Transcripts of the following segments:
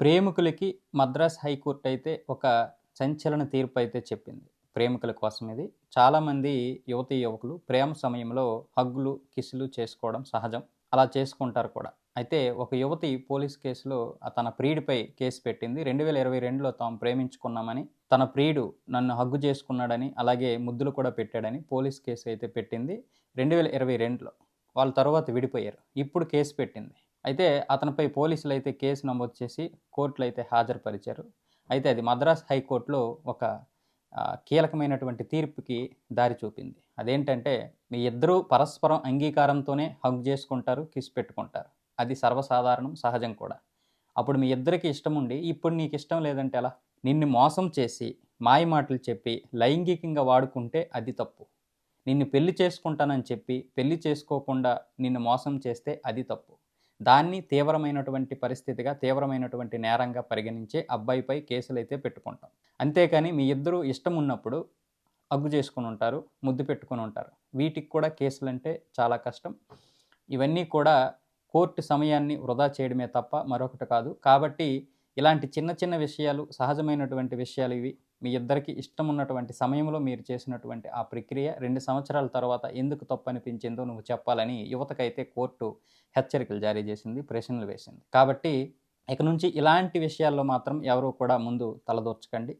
ప్రేమికులకి Madras high court అయితే ఒక సంచలన తీర్పు అయితే చెప్పింది ప్రేమికుల కోసం ఇది. చాలామంది యువతి యువకులు ప్రేమ సమయంలో హగ్గులు కిసులు చేసుకోవడం సహజం. అలా చేసుకుంటారు కూడా. అయితే ఒక యువతి పోలీస్ కేసులో తన ప్రియుడిపై కేసు పెట్టింది. రెండు వేల ఇరవై రెండులో తాము ప్రేమించుకున్నామని తన ప్రియుడు నన్ను హగ్గు చేసుకున్నాడని అలాగే ముద్దులు కూడా పెట్టాడని పోలీస్ కేసు అయితే పెట్టింది. రెండు వేల ఇరవై రెండులో. వాళ్ళ తర్వాత విడిపోయారు. ఇప్పుడు కేసు పెట్టింది. అయితే అతనిపై పోలీసులు అయితే కేసు నమోదు చేసి కోర్టులో అయితే హాజరుపరిచారు. అయితే అది మద్రాస్ హైకోర్టులో ఒక కీలకమైనటువంటి తీర్పుకి దారి చూపింది. అదేంటంటే మీ ఇద్దరూ పరస్పరం అంగీకారంతోనే హగ్ చేసుకుంటారు కిస్ పెట్టుకుంటారు. అది సర్వసాధారణం సహజం కూడా. అప్పుడు మీ ఇద్దరికి ఇష్టం ఉండి ఇప్పుడు నీకు ఇష్టం లేదంటే ఎలా? నిన్ను మోసం చేసి మాయ మాటలు చెప్పి లైంగికంగా వాడుకుంటే అది తప్పు. నిన్ను పెళ్ళి చేసుకుంటానని చెప్పి పెళ్ళి చేసుకోకుండా నిన్ను మోసం చేస్తే అది తప్పు. దాన్ని తీవ్రమైనటువంటి పరిస్థితిగా తీవ్రమైనటువంటి నేరంగా పరిగణించే అబ్బాయిపై కేసులు అయితే పెట్టుకుంటాం. అంతేకాని మీ ఇద్దరు ఇష్టం ఉన్నప్పుడు అగ్గు చేసుకుని ఉంటారు ముద్దు పెట్టుకుని ఉంటారు. వీటికి కూడా కేసులు అంటే చాలా కష్టం. ఇవన్నీ కూడా కోర్టు సమయాన్ని వృధా చేయడమే తప్ప మరొకటి కాదు. కాబట్టి ఇలాంటి చిన్న చిన్న విషయాలు సహజమైనటువంటి విషయాలు ఇవి. మీ ఇద్దరికి ఇష్టం ఉన్నటువంటి సమయంలో మీరు చేసినటువంటి ఆ ప్రక్రియ రెండు సంవత్సరాల తర్వాత ఎందుకు తప్పు అనిపించిందో నువ్వు చెప్పాలని యువతకైతే కోర్టు హెచ్చరికలు జారీ చేసింది ప్రశ్నలు వేసింది. కాబట్టి ఇక నుంచి ఇలాంటి విషయాల్లో మాత్రం ఎవరు కూడా ముందు తలదూర్చకండి.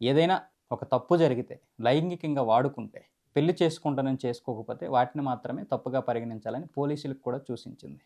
ఏదైనా ఒక తప్పు జరిగితే లైంగికంగా వాడుకుంటే పెళ్ళి చేసుకుంటానని చేసుకోకపోతే వాటిని మాత్రమే తప్పుగా పరిగణించాలని పోలీసులకు కూడా సూచించింది.